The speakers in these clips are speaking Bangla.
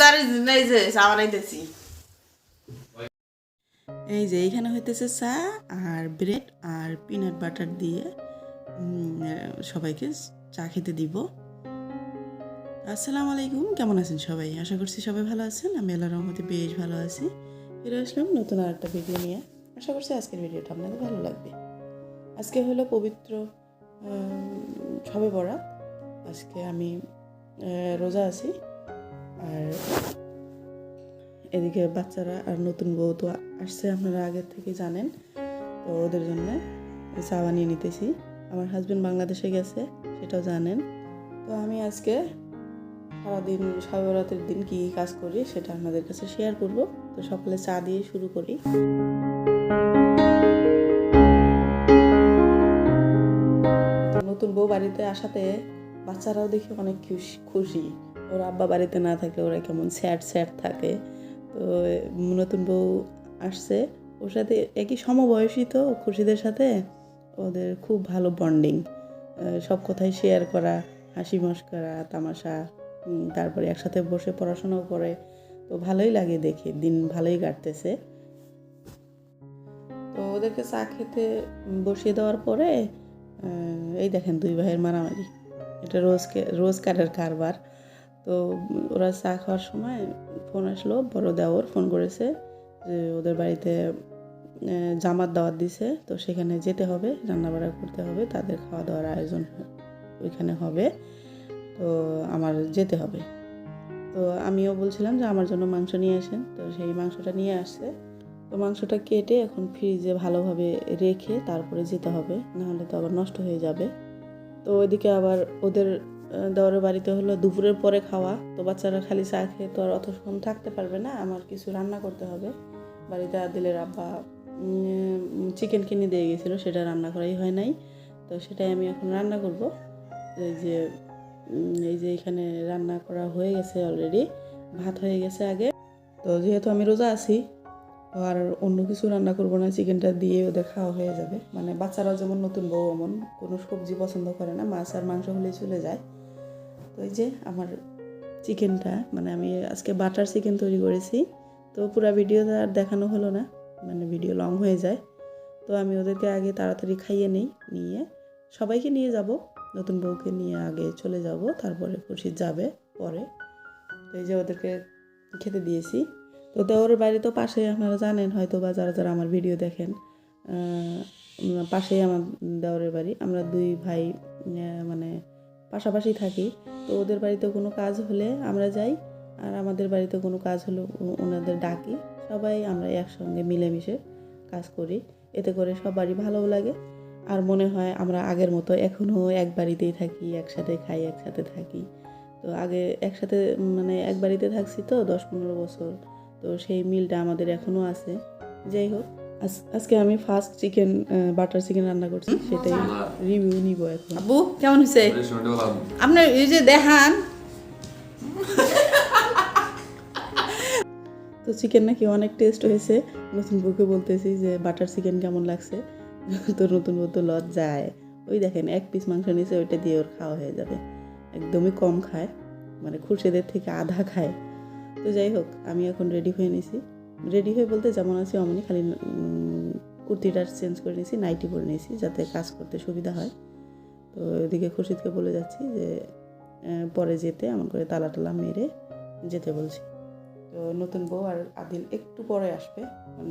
এই যে এই যে, এইখানে হইতেছে চা আর ব্রেড আর পিনাট বাটার দিয়ে সবাইকে চা খেতে দিব। আসসালামু আলাইকুম, কেমন আছেন সবাই? আশা করছি সবাই ভালো আছেন। আমি আল্লাহ রহমতে বেশ ভালো আছি। ফিরে আসলাম নতুন আর একটা ভিডিও নিয়ে। আশা করছি আজকের ভিডিওটা আপনাদের ভালো লাগবে। আজকে হলো পবিত্র সবে বরাত। আজকে আমি রোজা আছি। আর এদিকে বাচ্চারা আর নতুন বউ তো আসছে, আপনারা আগের থেকে জানেন, তো ওদের জন্য চা বানিয়ে নিতেছি। আমার হাজব্যান্ড বাংলাদেশে গেছে, সেটাও জানেন। তো আমি আজকে সারাদিন সবেরাতের দিন কী কাজ করি সেটা আপনাদের কাছে শেয়ার করব। তো সকালে চা দিয়ে শুরু করি। নতুন বউ বাড়িতে আসাতে বাচ্চারাও দেখি অনেক খুশি খুশি। ওর আব্বা বাড়িতে না থাকলে ওরা কেমন স্যাড স্যাড থাকে। তো নতুন বউ আসছে। ওর সাথে একই সমবয়সী তো খুশিদের সাথে। ওদের খুব ভালো বন্ডিং সব কথাই শেয়ার করা, হাসি মস্করা, তামাশা তারপরে একসাথে বসে পড়াশোনাও করে। তো ভালোই লাগে দেখে, দিন ভালোই কাটতেছে। তো ওদেরকে চা খেতে বসিয়ে দেওয়ার পরে এই দেখেন দুই ভাইয়ের মারামারি। এটা রোজকে, রোজকারের কারবার। তো ওরা চা খাওয়ার সময় ফোন আসলো, বড় দেওর ফোন করেছে যে ওদের বাড়িতে জামাত দাওয়াত দিছে, তো সেখানে যেতে হবে, রান্নাবাড়া করতে হবে, তাদের খাওয়া দাওয়ার আয়োজন ওইখানে হবে, তো আমার যেতে হবে। তো আমিও বলছিলাম যে আমার জন্য মাংস নিয়ে আসেন, তো সেই মাংসটা নিয়ে আসছে। তো মাংসটা কেটে এখন ফ্রিজে ভালোভাবে রেখে তারপরে যেতে হবে, নাহলে তো আবার নষ্ট হয়ে যাবে। তো ওইদিকে আবার ওদের দেওয়ারের বাড়িতে হলো দুপুরের পরে খাওয়া। তো বাচ্চারা খালি চা খেয়ে তো আর অতক্ষণ থাকতে পারবে না, আমার কিছু রান্না করতে হবে। বাড়িতে আদিলের আব্বা চিকেন কিনে দিয়ে গেছিল, সেটা রান্না করাই হয় নাই। তো সেটাই আমি এখন রান্না করব। এই যে এই যে এখানে রান্না করা হয়ে গেছে অলরেডি ভাত হয়ে গেছে আগে। তো যেহেতু আমি রোজা আছি আর অন্য কিছু রান্না করব না, চিকেনটা দিয়ে ওদের খাওয়া হয়ে যাবে। মানে বাচ্চারাও যেমন নতুন বউ এমন কোনো সবজি পছন্দ করে না, মাছ আর মাংস হলেই চলে যায়। এই যে আমার চিকেনটা মানে আমি আজকে বাটার চিকেন তৈরি করেছি। তো পুরো ভিডিওটা আর দেখানো হলো না মানে ভিডিও লং হয়ে যায়। তো আমি ওদেরকে আগে তাড়াতাড়ি খাইয়ে নেই, নিয়ে সবাইকে নিয়ে যাব। নতুন বউকে নিয়ে আগে চলে যাব, তারপরে খুশি যাবে পরে। তো এই যে ওদেরকে খেতে দিয়েছি। তো দেওয়ার বাড়ি তো পাশে আপনারা জানেন হয়তো বা যারা যারা আমার ভিডিও দেখেন পাশেই আমার দেওয়ারের বাড়ি। আমরা দুই ভাই মানে পাশাপাশি থাকি। তো ওদের বাড়িতে কোনো কাজ হলে আমরা যাই আর আমাদের বাড়িতে কোনো কাজ হলে ওনাদের ডাকি। সবাই আমরা একসঙ্গে মিলেমিশে কাজ করি। এতে করে সবারই ভালোও লাগে। আর মনে হয় আমরা আগের মতো এখনও এক বাড়িতেই থাকি, একসাথে খাই, একসাথে থাকি। তো আগে একসাথে মানে এক বাড়িতে থাকছি তো দশ পনেরো বছর। তো সেই মিলটা আমাদের এখনও আছে। যাই হোক। আজকে আমি ফার্স্ট চিকেন বাটার চিকেন রান্না করছি সেটাই রিভিউ নিব এখন। আব্বু কেমন হয়েছে আপনার এই যে দেখান। তো চিকেন নাকি অনেক টেস্ট হয়েছে। নতুন বউকে বলতেছি যে বাটার চিকেন কেমন লাগছে? তো নতুন বউ তো লজ যায় ওই দেখেন এক পিস মাংস নিয়েছে ওইটা দিয়ে ওর খাওয়া হয়ে যাবে। একদমই কম খায় মানে খুরশেদের থেকে আধা খায়। তো যাই হোক আমি এখন রেডি হয়ে নিছি। রেডি হয়ে বলতে যেমন আছি অমনি, খালি কুর্তিটা চেঞ্জ করে নিয়েছি নাইটি পরে নিয়েছি, যাতে কাজ করতে সুবিধা হয়। তো এদিকে খুশিদকে বলে যাচ্ছি যে পরে যেতে, এমন করে তালা টালা মেরে যেতে বলছি। তো নতুন বউ আর আদিল একটু পরে আসবে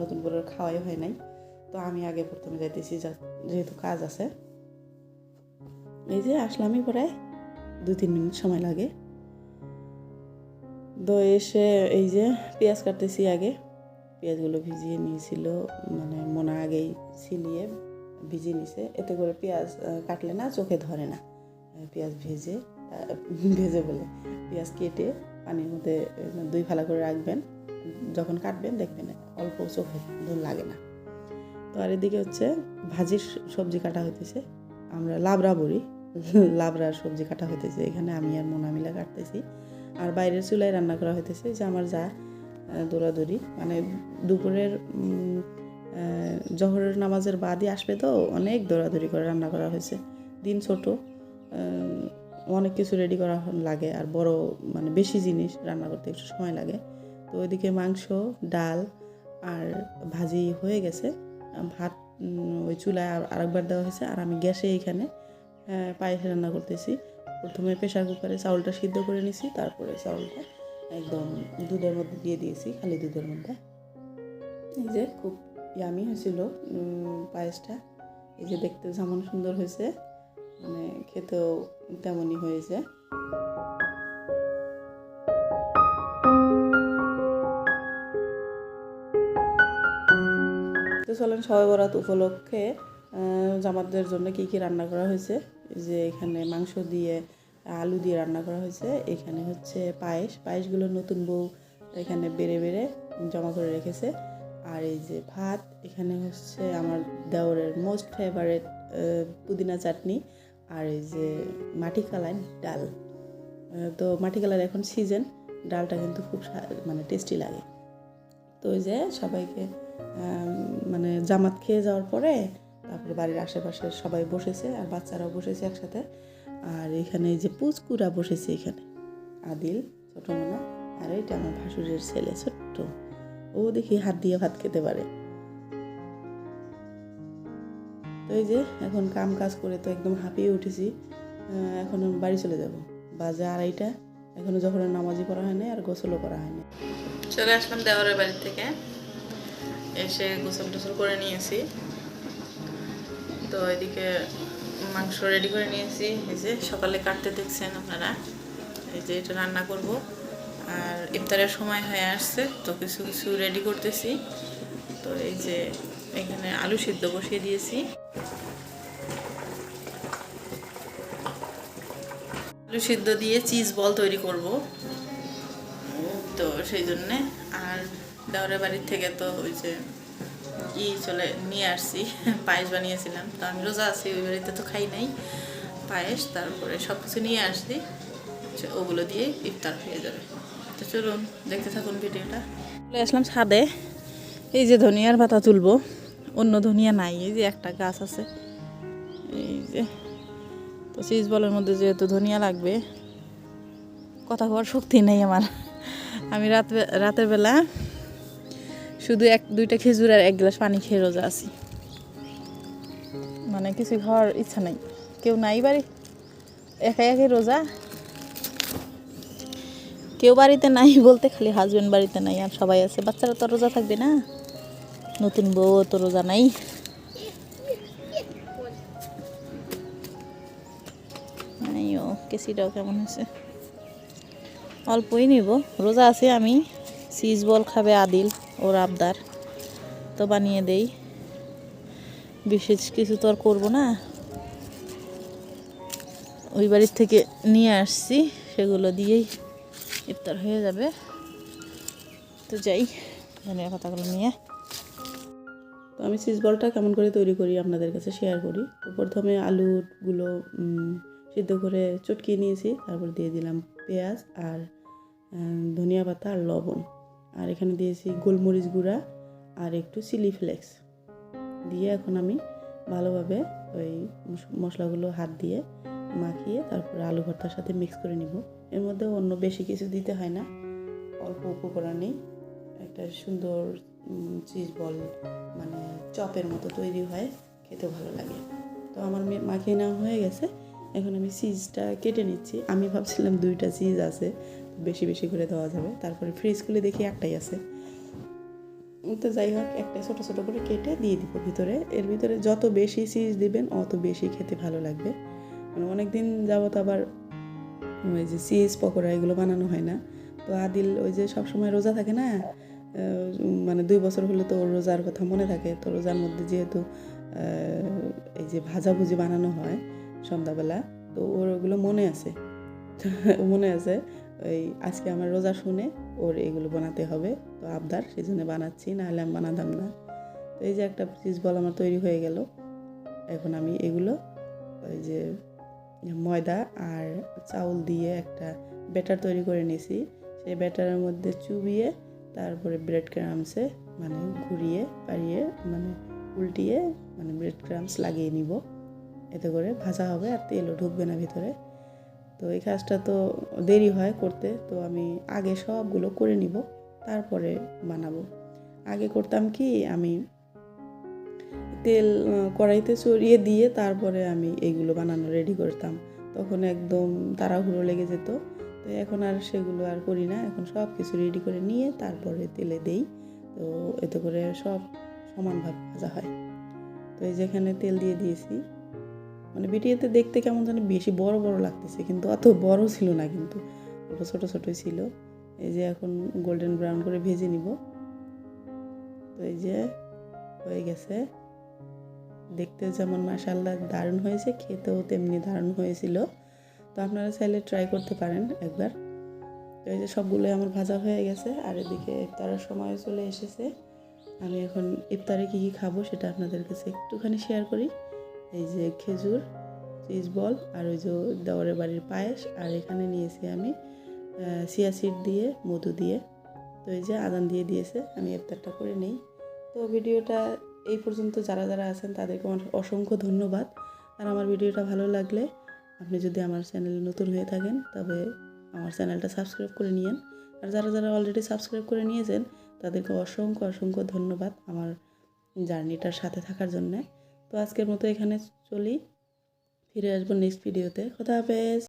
নতুন বউয়ের খাওয়াই হয় নাই। তো আমি আগে প্রথমে যাইতেছি যেহেতু কাজ আছে। এই যে আসলামই প্রায় দু তিন মিনিট সময় লাগে। তো এসে এই যে পেঁয়াজ কাটতেছি আগে। পেঁয়াজগুলো ভিজিয়ে নিয়েছিল মানে মোনা আগেই ছিলিয়ে ভিজিয়ে নিছে। এতে করে পেঁয়াজ কাটলে না চোখে ধরে না। পেঁয়াজ ভেজে ভেজে বলে। পেঁয়াজ কেটে পানির মধ্যে দুই ফালা করে রাখবেন। যখন কাটবেন দেখবেন অল্প চোখে লাগে না। তো আর এদিকে হচ্ছে ভাজির সবজি কাটা হইতেছে। আমরা লাবড়া বড়ি, লাবড়ার সবজি কাটা হইতেছে। এখানে আমি আর মোনা মিলা কাটতেছি। আর বাইরের চুলায় রান্না করা হইতেছে যে আমার যা দৌড়াদৌড়ি। মানে দুপুরের জহরের নামাজের বাদই আসবে তো, অনেক দৌড়াদৌড়ি করে রান্না করা হয়েছে। দিন ছোট অনেক কিছু রেডি করা লাগে, আর বড় মানে বেশি জিনিস রান্না করতে একটু সময় লাগে। তো ওইদিকে মাংস, ডাল আর ভাজি হয়ে গেছে। ভাত ওই চুলায় আর- আরেকবার দেওয়া হয়েছে, আর আমি গ্যাসে এখানে পায়েস রান্না করতেছি। প্রথমে প্রেশার কুকারে চাউলটা সিদ্ধ করে নিছি, তারপরে চাউলটা একদম দুধের মধ্যে দিয়ে দিয়েছি, খালি দুধের মধ্যে। এই যে খুব ইয়ামি হয়েছিল পায়েসটা। এই যে দেখতে যেমন সুন্দর হয়েছে মানে খেতেও তেমনই হয়েছে। তো চলেন সবাই বরাত উপলক্ষে জামাতদের জন্য কি কি রান্না করা হয়েছে? যে এখানে মাংস দিয়ে আলু দিয়ে রান্না করা হয়েছে। এখানে হচ্ছে পায়েস। পায়েসগুলো নতুন বউ এখানে বেড়ে বেড়ে জমা করে রেখেছে। আর এই যে ভাত, এখানে হচ্ছে আমার দেওরের মোস্ট ফেভারেট পুদিনা চাটনি। আর এই যে মাটি কালাই ডাল। তো মাটি কালার এখন সিজন ডালটা কিন্তু খুব মানে টেস্টি লাগে। তো ওই যে সবাইকে মানে জামাত খেয়ে যাওয়ার পরে তারপরে বাড়ির আশেপাশে সবাই বসেছে আর বাচ্চারাও বসেছে একসাথে। আর এখানে যে পুচকুরা বসেছে এখানে, আদিল ছোটো মোনা আর এটা আমার ভাসুরের ছেলে ছোট্ট। ও দেখি হাত দিয়ে ভাত খেতে পারে। তো এই যে এখন কাম কাজ করে তো একদম হাঁপিয়ে উঠেছি এখন বাড়ি চলে যাব। বাজে আড়াইটা, এখনও যখন নামাজি করা হয়নি আর গোসলও করা হয়নি চলে আসলাম দেওয়ারের বাড়ি থেকে। এসে গোসল টোসল করে নিয়েছি। তো এদিকে মাংস রেডি করে নিয়েছি। এই যে সকালে কাটতে দেখছেন আপনারা। এই যে এটা রান্না করব। আর ইফতারের সময় হয়ে আসছে, তো কিছু কিছু রেডি করতেছি। তো এই যে এখানে আলু সিদ্ধ বসিয়ে দিয়েছি। আলু সিদ্ধ দিয়ে চিজ বল তৈরি করব। তো সেই জন্যে। আর দেওয়ারের বাড়ির থেকে তো ওই যে ই চলে নিয়ে আসছি, পায়েস বানিয়েছিলাম। তো আমি রোজা আছি, ওই বাড়িতে তো খাই নাই। পায়েস, তারপরে সব কিছু নিয়ে আসছি ওগুলো দিয়ে ইফতার হয়ে যাবে। তো চলুন, দেখতে থাকুন ভিডিওটা। চলে আসলাম ছাদে। এই যে ধনিয়ার পাতা তুলবো, অন্য ধনিয়া নাই, এই যে একটা গাছ আছে। এই যে, তো চিজ বলের মধ্যে যেহেতু ধনিয়া লাগবে, কথা কওয়ার শক্তি নেই আমার। আমি রাত রাতের বেলা শুধু এক, দুইটা খেজুর আর এক গ্লাস পানি খেয়ে রোজা আছি। মানে কিছু খাওয়ার ইচ্ছা নাই। কেউ নাই বাড়ি। একাই একাই রোজা। কেউ বাড়িতে নাই বলতে খালি হাজবেন্ড বাড়িতে নাই আর সবাই আছে। বাচ্চারা তো রোজা থাকবে না। নতুন বউ তো রোজা নাই। কেসিটাও কেমন হয়েছে? অল্পই নিব। রোজা আছে আমি। চিজ বল খাবে আদিল। ওর আবদার। তো বানিয়ে দেই। বিশেষ কিছু তো আর করব না। ওই বাড়ির থেকে নিয়ে আসছি, সেগুলো দিয়েই ইফতার হয়ে যাবে। তো যাই, ধনিয়া পাতাগুলো নিয়ে। তো আমি চিজ বলটা কেমন করে তৈরি করি আপনাদের কাছে শেয়ার করি। তো প্রথমে আলুগুলো সিদ্ধ করে চটকিয়ে নিয়েছি। তারপর দিয়ে দিলাম পেঁয়াজ আর ধনিয়া পাতা আর লবণ। আর এখানে দিয়েছি গোলমরিচ গুঁড়া আর একটু চিলি ফ্লেক্স। দিয়ে এখন আমি ভালোভাবে ওই মশলাগুলো হাত দিয়ে মাখিয়ে তারপরে আলু ভর্তার সাথে মিক্স করে নিব। এর মধ্যে অন্য বেশি কিছু দিতে হয় না। অল্প উপকরণেই একটা সুন্দর চিজ বল মানে চপের মতো তৈরি হয়। খেতে ভালো লাগে। তো আমার মাখিয়ে নেওয়া হয়ে গেছে। এখন আমি চিজটা কেটে নিচ্ছি। আমি ভাবছিলাম দুইটা চিজ আছে। বেশি বেশি করে দেওয়া যাবে। তারপরে ফ্রিজ খুলে দেখি একটাই আছে। তো যাই হোক, একটা ছোটো ছোটো করে কেটে দিয়ে দিব ভিতরে। এর ভিতরে যত বেশি চিজ দিবেন, অত বেশি খেতে ভালো লাগবে। মানে অনেক দিন যাবত আবার ওই যে চিজ পকোড়া এগুলো বানানো হয় না। তো আদিল ওই যে সবসময় রোজা থাকে না মানে দুই বছর হলে তো ওর রোজার কথা মনে থাকে। তো রোজার মধ্যে যেহেতু এই যে ভাজাভুজি বানানো হয় সন্ধ্যাবেলা, তো ওর ওগুলো মনে আছে। মনে আছে। ওই আজকে আমার রোজা শুনে ওর এগুলো বানাতে হবে। তো আবদার সেই জন্য বানাচ্ছি, নাহলে আমি বানাতাম না। তো এই যে একটা চিজ বল আমার তৈরি হয়ে গেল। এখন আমি এগুলো ওই যে ময়দা আর চাউল দিয়ে একটা ব্যাটার তৈরি করে নিয়েছি। সেই ব্যাটারের মধ্যে চুবিয়ে, তারপরে ব্রেড ক্রামসে মানে ঘুরিয়ে পারিয়ে মানে উল্টিয়ে মানে ব্রেড ক্রামস লাগিয়ে নিব। এতে করে ভাজা হবে আর তেলও ঢুকবে না ভিতরে। তো এই কাজটা তো দেরি হয় করতে, তো আমি আগে সবগুলো করে নিব, তারপরে বানাবো। আগে করতাম কি, আমি তেল কড়াইতে চড়িয়ে দিয়ে তারপরে আমি এইগুলো বানানো রেডি করতাম। তখন একদম তাড়াহুড়ো লেগে যেত, তো এখন আর সেগুলো আর করি না, এখন সব কিছু রেডি করে নিয়ে তারপরে তেলে দেই, তো এতে করে সব সমানভাবে ভাজা হয়। তো এই যেখানে তেল দিয়ে দিয়েছি। মানে ভিডিওতে দেখতে কেমন জানি বেশি বড় বড় লাগতেছে, কিন্তু অত বড় ছিল না কিন্তু। অল্প ছোটো ছোটোই ছিল। এই যে এখন গোল্ডেন ব্রাউন করে ভেজে নিব। তো এই যে হয়ে গেছে। দেখতেও যেমন মাসাল্লাহ দারুণ হয়েছে, খেতেও তেমনি দারুণ হয়েছিল। তো আপনারা চাইলে ট্রাই করতে পারেন একবার। তো এই যে সবগুলোই আমার ভাজা হয়ে গেছে, আর এদিকে ইফতারের সময় চলে এসেছে। আমি এখন ইফতারে কী কী খাব সেটা আপনাদের কাছে একটুখানি শেয়ার করি। এই যে খেজুর চিজ বল আর ওই যে দেওয়ারের বাড়ির পায়েস। আর এখানে নিয়েছি আমি সিয়া সিড দিয়ে, মধু দিয়ে। তো এই যে আদান দিয়ে দিয়েছে, আমি ইফতারটা করে নেই। তো ভিডিওটা এই পর্যন্ত, যারা যারা আছেন তাদেরকে আমার অসংখ্য ধন্যবাদ। আর আমার ভিডিওটা ভালো লাগলে আপনি যদি আমার চ্যানেলে নতুন হয়ে থাকেন, তবে আমার চ্যানেলটা সাবস্ক্রাইব করে নিয়েন। আর যারা যারা অলরেডি সাবস্ক্রাইব করে নিয়েছেন, তাদেরকে অসংখ্য অসংখ্য ধন্যবাদ আমার জার্নিটার সাথে থাকার জন্যে। তো আজকের মতো এখানে চলি। ফিরে আসব নেক্সট ভিডিওতে খোদা হাফেজ।